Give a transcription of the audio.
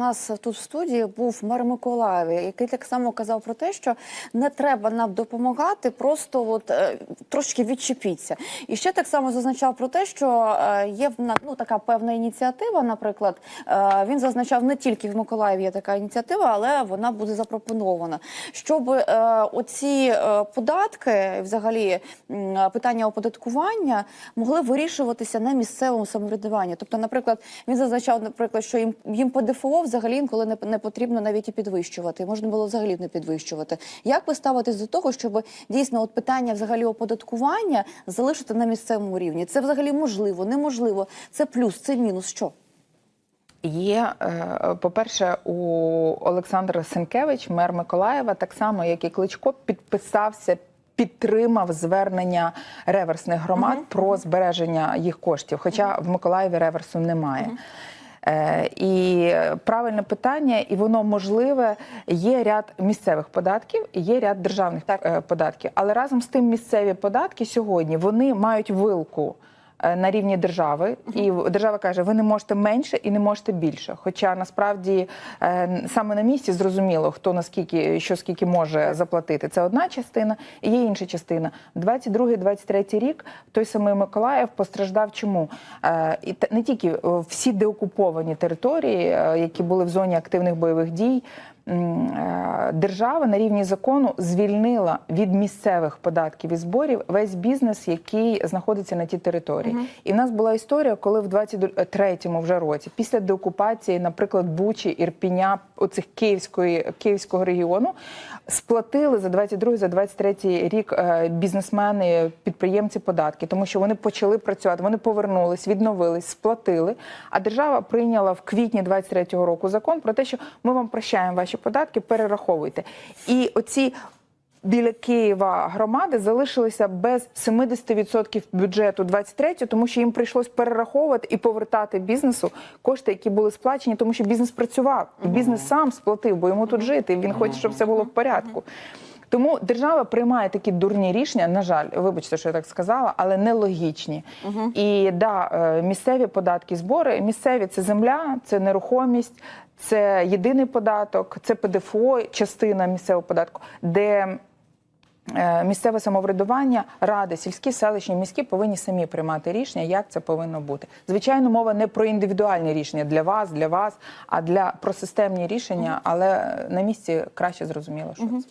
У нас тут в студії був мер Миколаєва, який так само казав про те, що не треба нам допомагати, просто от е, трошки відчепіться. І ще так само зазначав про те, що е, є ну, така певна ініціатива. Наприклад, е, він зазначав не тільки в Миколаєві є така ініціатива, але вона буде запропонована, щоб е, оці е, податки, взагалі м, питання оподаткування могли вирішуватися на місцевому самоврядуванні. Тобто, наприклад, він зазначав, наприклад, що їм їм ПДФО взагалі інколи не, не потрібно навіть і підвищувати. Можна було взагалі не підвищувати. Як ви ставитесь до того, щоб дійсно от питання взагалі оподаткування залишити на місцевому рівні? Це взагалі можливо, неможливо. Це плюс, це мінус. Що? Є, е, по-перше, у Олександра Сенкевич, мер Миколаєва, так само, як і Кличко, підписався. Підтримав звернення реверсних громад про збереження їх коштів, хоча в Миколаєві реверсу немає. Е, і правильне питання, і воно можливе. Є ряд місцевих податків, є ряд державних так. податків. Але разом з тим місцеві податки сьогодні вони мають вилку е, на рівні держави, і держава каже: ви не можете менше і не можете більше. Хоча насправді е, саме на місці зрозуміло, хто наскільки що скільки може заплатити. Це одна частина, і є інша частина. 22-23 рік той самий Миколаїв постраждав. Чому Е, і не тільки е, всі деокуповані території, е, які були в зоні активних бойових дій. Е, Держава на рівні закону звільнила від місцевих податків і зборів весь бізнес, який знаходиться на тій території. І в нас була історія, коли в 23-му вже році, після деокупації, наприклад, Бучі, Ірпіня, оцих Київської Київського регіону, сплатили за 22 за 23 рік е, бізнесмени, підприємці податки, тому що вони почали працювати, вони повернулись, відновились, сплатили. А держава прийняла в квітні 23-го року закон про те, що ми вам прощаємо ваші податки, перераховуйте. І оці біля Києва громади залишилися без 70% бюджету 23 тому що їм прийшлось перераховувати і повертати бізнесу кошти, які були сплачені, тому що бізнес працював, і бізнес сам сплатив, бо йому тут жити. Він хоче, щоб все було в порядку. Тому держава приймає такі дурні рішення. На жаль, вибачте, що я так сказала, але нелогічні. І да, е, місцеві податки, збори. Місцеві це земля, це нерухомість, це єдиний податок, це ПДФО, частина місцевого податку, де е, місцеве самоврядування, ради, сільські, селищні, міські повинні самі приймати рішення, як це повинно бути. Звичайно, мова не про індивідуальні рішення для вас, для вас, а для про системні рішення, але на місці краще зрозуміло, що це.